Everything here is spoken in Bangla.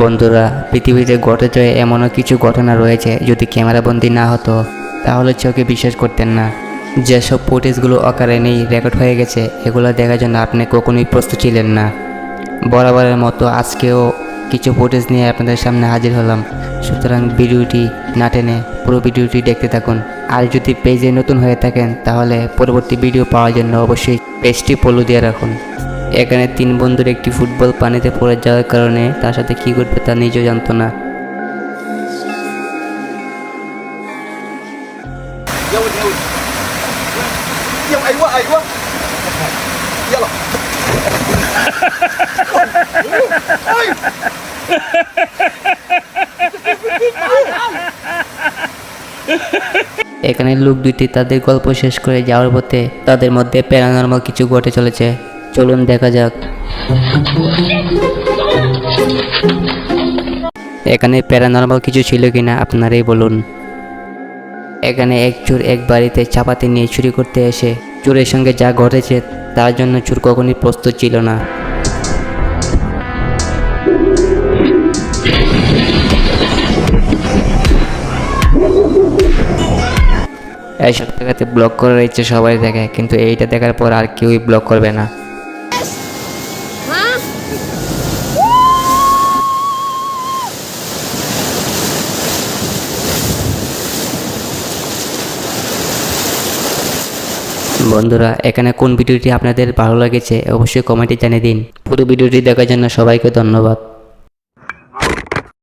বন্ধুরা, পৃথিবীতে ঘটেছে এমনও কিছু ঘটনা রয়েছে যদি ক্যামেরাবন্দি না হতো, তাহলে চোখে বিশ্বাস করতেন না। যেসব ফুটেজগুলো অকারেনেই রেকর্ড হয়ে গেছে, এগুলো দেখার জন্য আপনি কখনোই প্রস্তুত ছিলেন না। বরাবরের মতো আজকেও কিছু ফুটেজ নিয়ে আপনাদের সামনে হাজির হলাম। সুতরাং ভিডিওটি না টেনে পুরো ভিডিওটি দেখতে থাকুন। আর যদি পেজে নতুন হয়ে থাকেন, তাহলে পরবর্তী ভিডিও পাওয়ার জন্য অবশ্যই পেজটি ফলো দিয়ে রাখুন। এখানে তিন বন্ধুর একটি ফুটবল পানিতে পড়ে যাওয়ার কারণে তার সাথে কী করবে তা নিজেও জানতো না। এখানে লোক দুইটি তাদের গল্প শেষ করে যাওয়ার পথে তাদের মধ্যে প্যারানর্মাল কিছু ঘটে চলেছে। চলুন দেখা যাক। এখানে প্যারানর্মাল কিছু ছিল কিনা আপনারাই বলুন। এখানে এক চোর এক বাড়িতে চাপাতি নিয়ে চুরি করতে এসে চোরের সঙ্গে যা ঘটেছে তার জন্য চোর কখনই প্রস্তুত ছিল না। এইসব জায়গাতে ব্লক করার ইচ্ছে সবাই দেখে, কিন্তু এইটা দেখার পর আর কেউই ব্লক করবে না। বন্ধুরা, এখানে কোন ভিডিওটি আপনাদের ভালো লেগেছে অবশ্যই কমেন্টে জানিয়ে দিন। পুরো ভিডিওটি দেখার জন্য সবাইকে ধন্যবাদ।